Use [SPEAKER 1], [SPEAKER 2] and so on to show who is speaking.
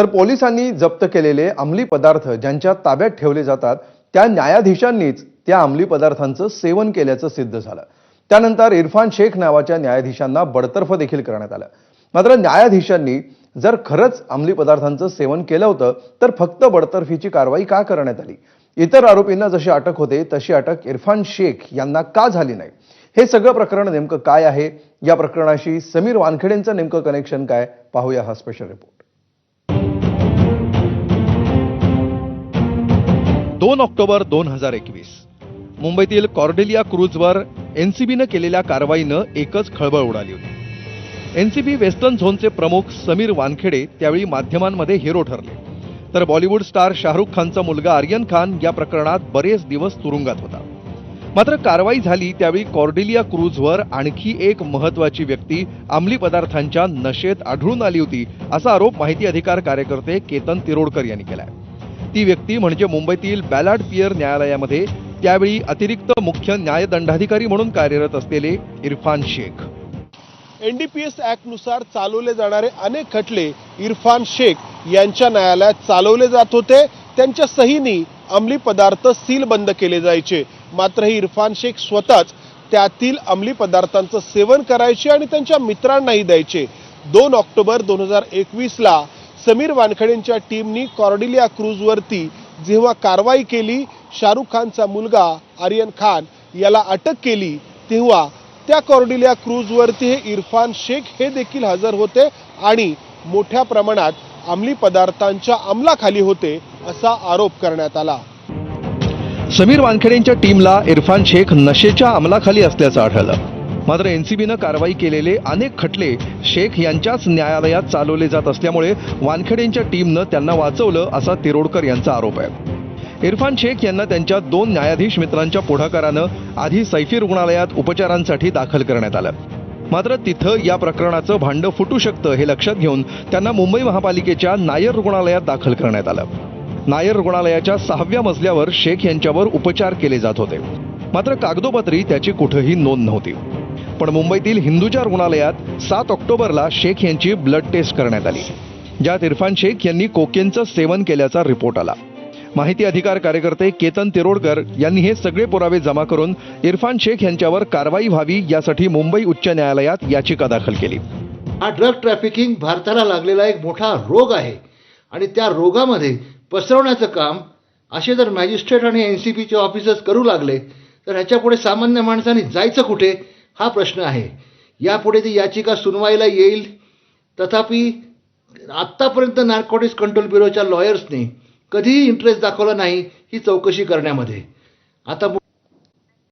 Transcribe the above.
[SPEAKER 1] तर पोलिसांनी जप्त केलेले अंमली पदार्थ ज्यांच्या ताब्यात ठेवले जातात त्या न्यायाधीशांनीच त्या अंमली पदार्थांचं सेवन केल्याचं सिद्ध झालं. त्यानंतर इरफान शेख नावाच्या न्यायाधीशांना बडतर्फ देखील करण्यात आलं. मात्र न्यायाधीशांनी जर खरंच अंमली पदार्थांचं सेवन केलं होतं तर फक्त बडतर्फीची कारवाई का करण्यात आली? इतर आरोपींना जशी अटक होते तशी अटक इरफान शेख यांना का झाली नाही? हे सगळं प्रकरण नेमकं काय आहे? या प्रकरणाशी समीर वानखेडेंचं नेमकं कनेक्शन काय? पाहूया हा स्पेशल रिपोर्ट दोन ऑक्टोबर दोन हजार एकवीस. मुंबईतील कॉर्डेलिया क्रूजवर एनसीबीनं केलेल्या कारवाईनं एकच खळबळ उडाली होती. एनसीबी वेस्टर्न झोनचे प्रमुख समीर वानखेडे त्यावेळी माध्यमांमध्ये हिरो ठरले. तर बॉलिवूड स्टार शाहरुख खानचा मुलगा आर्यन खान या प्रकरणात बरेच दिवस तुरुंगात होता. मात्र कारवाई झाली त्यावेळी कॉर्डिलिया क्रूजवर आणखी एक महत्वाची व्यक्ती अंमली पदार्थांच्या नशेत आढळून आली होती असा आरोप माहिती अधिकार कार्यकर्ते केतन तिरोडकर यांनी केलाय. ती व्यक्ती म्हणजे मुंबईतील बॅलाड पियर न्यायालयामध्ये त्यावेळी अतिरिक्त मुख्य न्यायदंडाधिकारी म्हणून कार्यरत असलेले Irfan Shaikh.
[SPEAKER 2] N D P S ॲक्टनुसार चालवले जाणारे अनेक खटले इरफान शेख यांच्या न्यायालयात चालवले जात होते. त्यांच्या सहीनी अंमली पदार्थ सील बंद केले जायचे. मात्र हे इरफान शेख स्वतःच त्यातील अंमली पदार्थांचं सेवन करायचे आणि त्यांच्या मित्रांनाही द्यायचे. दोन ऑक्टोबर दोन हजार एकवीसला समीर वानखेडेंच्या टीमनी कॉर्डिलिया क्रूजवरती जेव्हा कारवाई केली शाहरुख खानचा मुलगा आर्यन खान याला अटक केली तेव्हा त्या कॉर्डिलिया क्रूजवरती हे इरफान शेख हे देखील हजर होते आणि मोठ्या प्रमाणात अंमली पदार्थांच्या अंमलाखाली होते असा आरोप करण्यात आला.
[SPEAKER 1] समीर वानखेडेंच्या टीमला इरफान शेख नशेच्या अंमलाखाली असल्याचं आढळलं. मात्र एनसीबीनं कारवाई केलेले अनेक खटले शेख यांच्याच न्यायालयात चालवले जात असल्यामुळे वानखेडेंच्या टीमनं त्यांना वाचवलं असा तिरोडकर यांचा आरोप आहे. इरफान शेख यांना त्यांच्या दोन न्यायाधीश मित्रांच्या पुढाकारानं आधी सैफी रुग्णालयात उपचारांसाठी दाखल करण्यात आलं. मात्र तिथं या प्रकरणाचं भांडं फुटू शकतं हे लक्षात घेऊन त्यांना मुंबई महापालिकेच्या नायर रुग्णालयात दाखल करण्यात आलं. नायर रुग्णालयाच्या सहाव्या मजल्यावर शेख यांच्यावर उपचार केले जात होते. मात्र कागदोपत्री त्याची कुठंही नोंद नव्हती. पण मुंबईतील हिंदुजा रुग्णालयात सात ऑक्टोबरला शेख यांची ब्लड टेस्ट करण्यात आली. ज्यात इरफान शेख यांनी कोकेनचं सेवन केल्याचा रिपोर्ट आला. माहिती अधिकार कार्यकर्ते केतन तिरोडकर यांनी हे सगळे पुरावे जमा करून इरफान शेख यांच्यावर कारवाई व्हावी यासाठी मुंबई उच्च न्यायालयात याचिका दाखल केली.
[SPEAKER 3] हा ड्रग ट्रॅफिकिंग भारताला लागलेला एक मोठा रोग आहे. आणि त्या रोगामध्ये पसरवण्याचं काम असे जर मॅजिस्ट्रेट आणि एन सी पीचे ऑफिसर्स करू लागले तर ह्याच्यापुढे सामान्य माणसाने जायचं कुठे हा प्रश्न आहे. यापुढे ती याचिका सुनवाईला येईल. तथापि आत्तापर्यंत नार्कोटिक्स कंट्रोल ब्युरोच्या लॉयर्सने कधीही इंटरेस्ट दाखवला नाही ही चौकशी करण्यामध्ये. आता